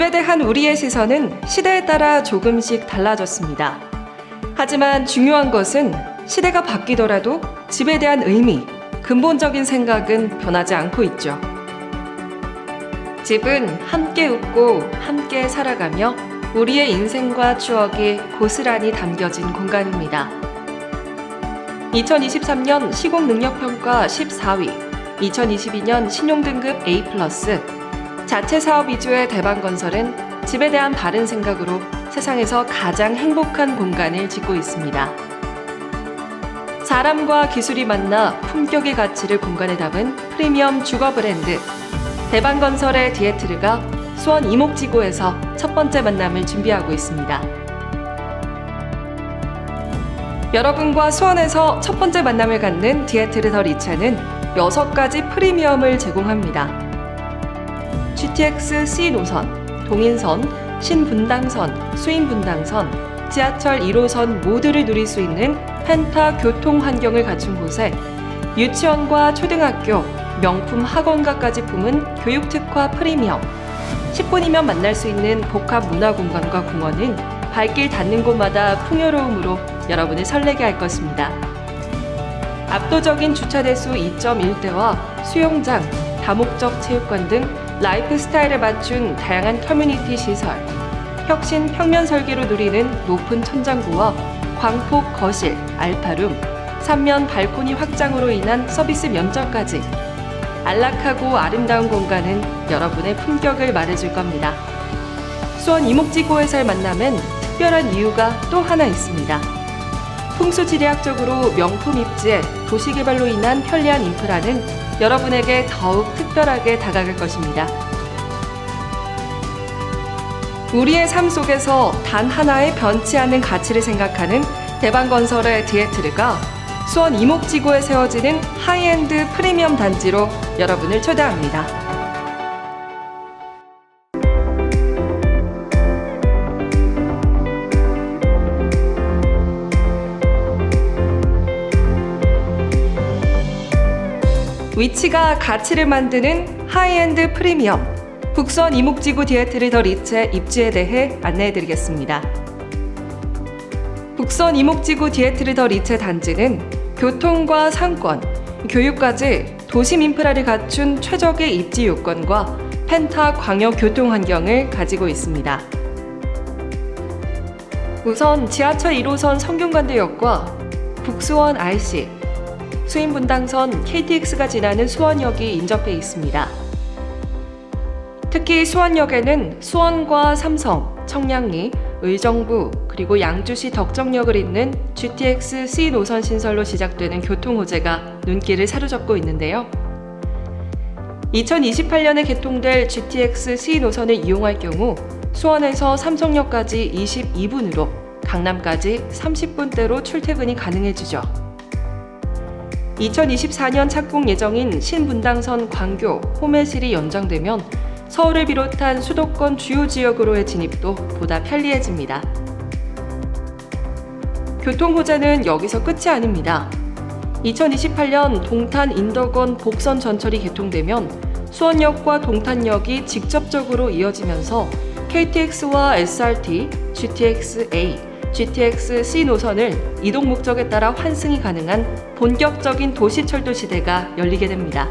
집에 대한 우리의 시선은 시대에 따라 조금씩 달라졌습니다. 하지만 중요한 것은 시대가 바뀌더라도 집에 대한 의미, 근본적인 생각은 변하지 않고 있죠. 집은 함께 웃고 함께 살아가며 우리의 인생과 추억이 고스란히 담겨진 공간입니다. 2023년 시공능력평가 14위, 2022년 신용등급 A+, 자체 사업 위주의 대방 건설은 집에 대한 바른 생각으로 세상에서 가장 행복한 공간을 짓고 있습니다. 사람과 기술이 만나 품격의 가치를 공간에 담은 프리미엄 주거 브랜드 대방 건설의 디에트르가 수원 이목지구에서 첫 번째 만남을 준비하고 있습니다. 여러분과 수원에서 첫 번째 만남을 갖는 디에트르 더 리차는 6가지 프리미엄을 제공합니다. GTX C 노선, 동인선, 신분당선, 수인분당선, 지하철 1호선 모두를 누릴 수 있는 펜타 교통 환경을 갖춘 곳에 유치원과 초등학교, 명품 학원가까지 품은 교육 특화 프리미엄. 10분이면 만날 수 있는 복합 문화 공간과 공원은 발길 닿는 곳마다 풍요로움으로 여러분을 설레게 할 것입니다. 압도적인 주차 대수 2.1대와 수영장, 다목적 체육관 등 라이프 스타일에 맞춘 다양한 커뮤니티 시설, 혁신 평면 설계로 누리는 높은 천장부와 광폭 거실, 알파룸, 삼면 발코니 확장으로 인한 서비스 면적까지 안락하고 아름다운 공간은 여러분의 품격을 말해줄 겁니다. 수원 이목지구에서의 만남엔 특별한 이유가 또 하나 있습니다. 풍수지리학적으로 명품 입지에 도시개발로 인한 편리한 인프라는 여러분에게 더욱 특별하게 다가갈 것입니다. 우리의 삶 속에서 단 하나의 변치 않는 가치를 생각하는 대방건설의 디에트르가 수원 이목지구에 세워지는 하이엔드 프리미엄 단지로 여러분을 초대합니다. 위치가 가치를 만드는 하이엔드 프리미엄 북선 이목지구 디에트르 더 리츠의 입지에 대해 안내해드리겠습니다. 북선 이목지구 디에트르 더 리츠 단지는 교통과 상권, 교육까지 도심 인프라를 갖춘 최적의 입지 요건과 펜타 광역 교통 환경을 가지고 있습니다. 우선 지하철 1호선 성균관대역과 북수원 RC, 수인분당선 KTX가 지나는 수원역이 인접해 있습니다. 특히 수원역에는 수원과 삼성, 청량리, 의정부, 그리고 양주시 덕정역을 잇는 GTX C 노선 신설로 시작되는 교통 호재가 눈길을 사로잡고 있는데요. 2028년에 개통될 GTX C 노선을 이용할 경우 수원에서 삼성역까지 22분으로 강남까지 30분대로 출퇴근이 가능해지죠. 2024년 착공 예정인 신분당선 광교 호매실이 연장되면 서울을 비롯한 수도권 주요 지역으로의 진입도 보다 편리해집니다. 교통 호재는 여기서 끝이 아닙니다. 2028년 동탄 인덕원 복선 전철이 개통되면 수원역과 동탄역이 직접적으로 이어지면서 KTX와 SRT, GTX-A, GTX-C 노선을 이동 목적에 따라 환승이 가능한 본격적인 도시철도 시대가 열리게 됩니다.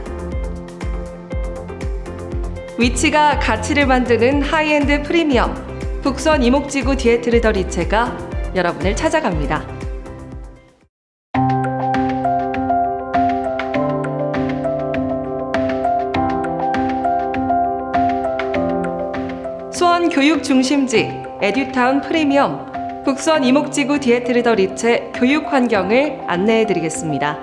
위치가 가치를 만드는 하이엔드 프리미엄 북선 이목지구 디에트르 더 리체가 여러분을 찾아갑니다. 수원 교육 중심지 에듀타운 프리미엄 북선 이목지구 디에트르 더 리체 교육 환경을 안내해 드리겠습니다.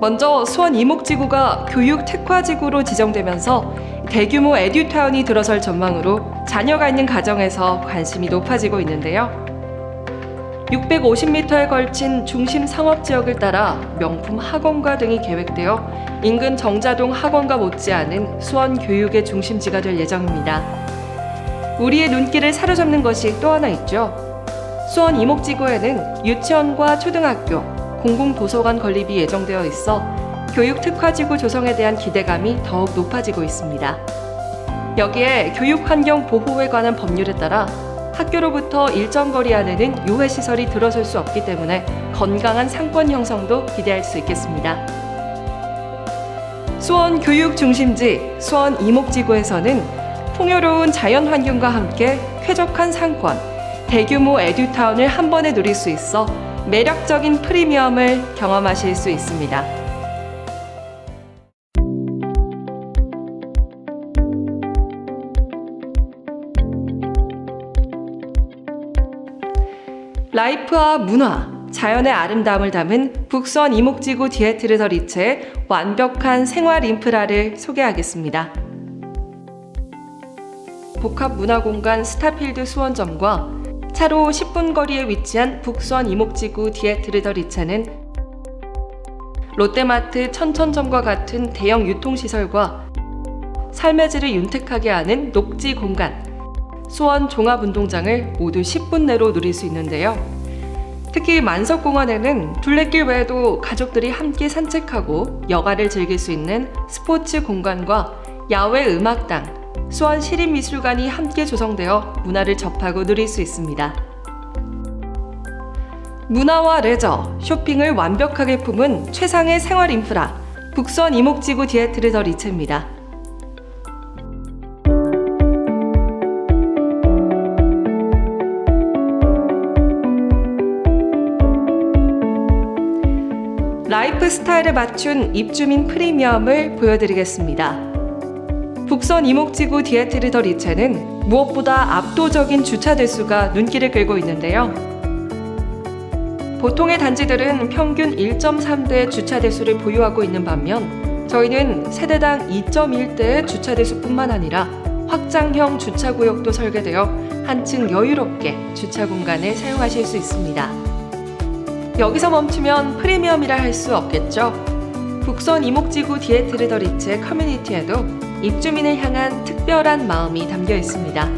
먼저 수원 이목지구가 교육 특화지구로 지정되면서 대규모 에듀타운이 들어설 전망으로 자녀가 있는 가정에서 관심이 높아지고 있는데요. 650m에 걸친 중심 상업 지역을 따라 명품 학원가 등이 계획되어 인근 정자동 학원가 못지않은 수원 교육의 중심지가 될 예정입니다. 우리의 눈길을 사로잡는 것이 또 하나 있죠. 수원 이목지구에는 유치원과 초등학교, 공공도서관 건립이 예정되어 있어 교육 특화지구 조성에 대한 기대감이 더욱 높아지고 있습니다. 여기에 교육환경 보호에 관한 법률에 따라 학교로부터 일정 거리 안에는 유해 시설이 들어설 수 없기 때문에 건강한 상권 형성도 기대할 수 있겠습니다. 수원 교육 중심지 수원 이목지구에서는 풍요로운 자연 환경과 함께 쾌적한 상권, 대규모 에듀타운을 한 번에 누릴 수 있어 매력적인 프리미엄을 경험하실 수 있습니다. 라이프와 문화, 자연의 아름다움을 담은 북선 이목지구 디에트르더 리츠의 완벽한 생활 인프라를 소개하겠습니다. 복합문화공간 스타필드 수원점과 차로 10분 거리에 위치한 북수원 이목지구 디에트르더 리차는 롯데마트 천천점과 같은 대형 유통시설과 삶의 질을 윤택하게 하는 녹지 공간, 수원 종합운동장을 모두 10분 내로 누릴 수 있는데요. 특히 만석공원에는 둘레길 외에도 가족들이 함께 산책하고 여가를 즐길 수 있는 스포츠 공간과 야외 음악당, 수원 시립미술관이 함께 조성되어 문화를 접하고 누릴 수 있습니다. 문화와 레저, 쇼핑을 완벽하게 품은 최상의 생활 인프라, 북선 이목지구 디에트르 더 리체입니다. 라이프 스타일에 맞춘 입주민 프리미엄을 보여드리겠습니다. 북선 이목지구 디에트르 더 리체는 무엇보다 압도적인 주차 대수가 눈길을 끌고 있는데요. 보통의 단지들은 평균 1.3대 주차 대수를 보유하고 있는 반면 저희는 세대당 2.1대의 주차 대수뿐만 아니라 확장형 주차 구역도 설계되어 한층 여유롭게 주차 공간을 사용하실 수 있습니다. 여기서 멈추면 프리미엄이라 할 수 없겠죠. 북선 이목지구 디에트르 더 리츠의 커뮤니티에도 입주민을 향한 특별한 마음이 담겨 있습니다.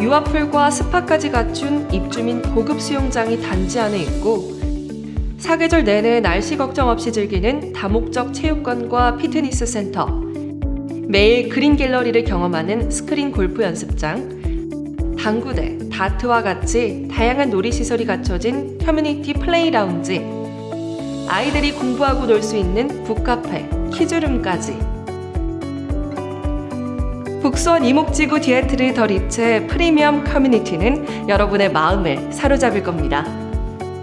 유아풀과 스파까지 갖춘 입주민 고급 수영장이 단지 안에 있고 사계절 내내 날씨 걱정 없이 즐기는 다목적 체육관과 피트니스 센터, 매일 그린 갤러리를 경험하는 스크린 골프 연습장, 당구대, 다트와 같이 다양한 놀이시설이 갖춰진 커뮤니티 플레이 라운지, 아이들이 공부하고 놀 수 있는 북카페, 키즈룸까지 북수원 이목지구 디에트르 더 리츠의 프리미엄 커뮤니티는 여러분의 마음을 사로잡을 겁니다.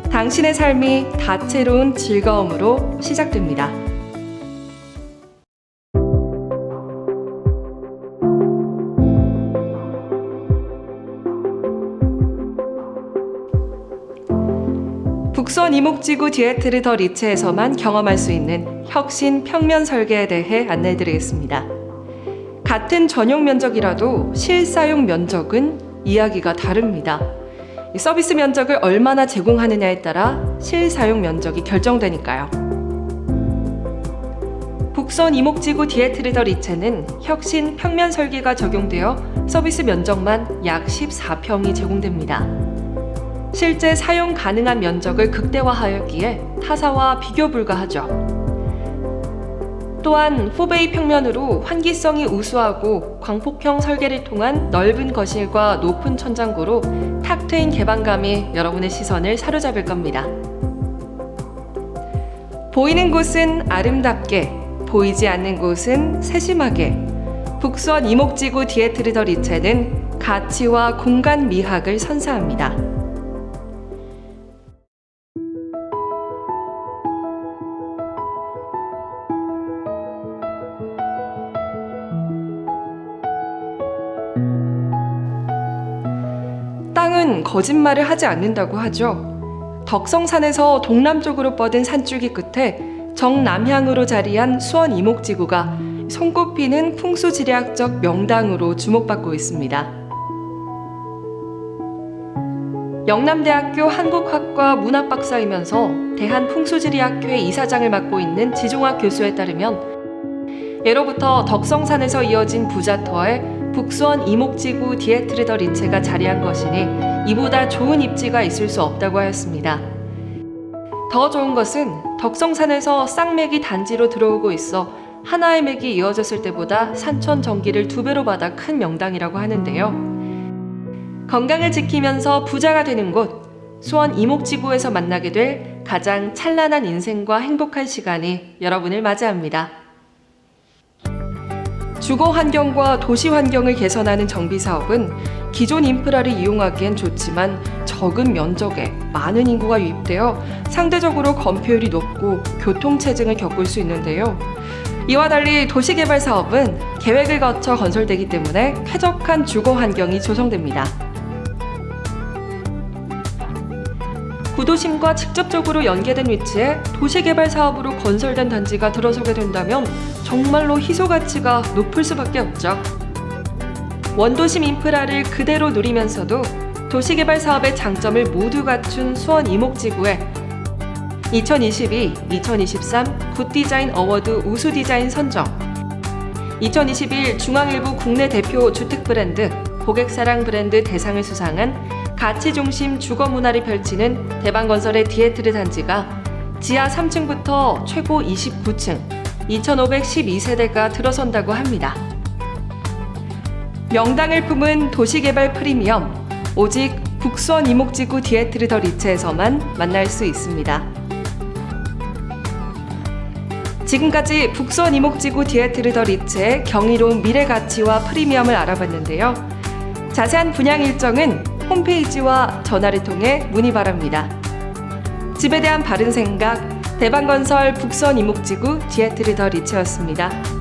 당신의 삶이 다채로운 즐거움으로 시작됩니다. 북선 이목지구 디에트르 더 리츠에서만 경험할 수 있는 혁신 평면 설계에 대해 안내해드리겠습니다. 같은 전용 면적이라도 실사용 면적은 이야기가 다릅니다. 서비스 면적을 얼마나 제공하느냐에 따라 실사용 면적이 결정되니까요. 북선 이목지구 디에트르더 리체는 혁신 평면 설계가 적용되어 서비스 면적만 약 14평이 제공됩니다. 실제 사용 가능한 면적을 극대화하였기에 타사와 비교 불가하죠. 또한 포베이 평면으로 환기성이 우수하고 광폭형 설계를 통한 넓은 거실과 높은 천장고로 탁 트인 개방감이 여러분의 시선을 사로잡을 겁니다. 보이는 곳은 아름답게, 보이지 않는 곳은 세심하게. 북수원 이목지구 디에트르 더 리체는 가치와 공간 미학을 선사합니다. 땅은 거짓말을 하지 않는다고 하죠. 덕성산에서 동남쪽으로 뻗은 산줄기 끝에 정남향으로 자리한 수원 이목지구가 손꼽히는 풍수지리학적 명당으로 주목받고 있습니다. 영남대학교 한국학과 문학박사이면서 대한풍수지리학교의 이사장을 맡고 있는 지종학 교수에 따르면 예로부터 덕성산에서 이어진 부자터에 북수원 이목지구 디에트르더 리체가 자리한 것이니 이보다 좋은 입지가 있을 수 없다고 하였습니다. 더 좋은 것은 덕성산에서 쌍맥이 단지로 들어오고 있어 하나의 맥이 이어졌을 때보다 산천 전기를 두 배로 받아 큰 명당이라고 하는데요. 건강을 지키면서 부자가 되는 곳 수원 이목지구에서 만나게 될 가장 찬란한 인생과 행복한 시간이 여러분을 맞이합니다. 주거 환경과 도시 환경을 개선하는 정비 사업은 기존 인프라를 이용하기엔 좋지만 적은 면적에 많은 인구가 유입되어 상대적으로 건폐율이 높고 교통체증을 겪을 수 있는데요. 이와 달리 도시개발 사업은 계획을 거쳐 건설되기 때문에 쾌적한 주거 환경이 조성됩니다. 구도심과 직접적으로 연계된 위치에 도시개발 사업으로 건설된 단지가 들어서게 된다면 정말로 희소 가치가 높을 수밖에 없죠. 원도심 인프라를 그대로 누리면서도 도시개발 사업의 장점을 모두 갖춘 수원 이목지구에 2022-2023 굿디자인 어워드 우수 디자인 선정 2021 중앙일보 국내 대표 주택 브랜드 고객사랑 브랜드 대상을 수상한 가치 중심 주거 문화를 펼치는 대방건설의 디에트르 단지가 지하 3층부터 최고 29층 2,512세대가 들어선다고 합니다. 명당을 품은 도시개발 프리미엄 오직 북수원 이목지구 디에트르 더 리츠에서만 만날 수 있습니다. 지금까지 북수원 이목지구 디에트르 더 리츠의 경이로운 미래 가치와 프리미엄을 알아봤는데요. 자세한 분양 일정은 홈페이지와 전화를 통해 문의 바랍니다. 집에 대한 바른 생각, 대방건설 북선 이목지구 디에트르 더 리츠였습니다.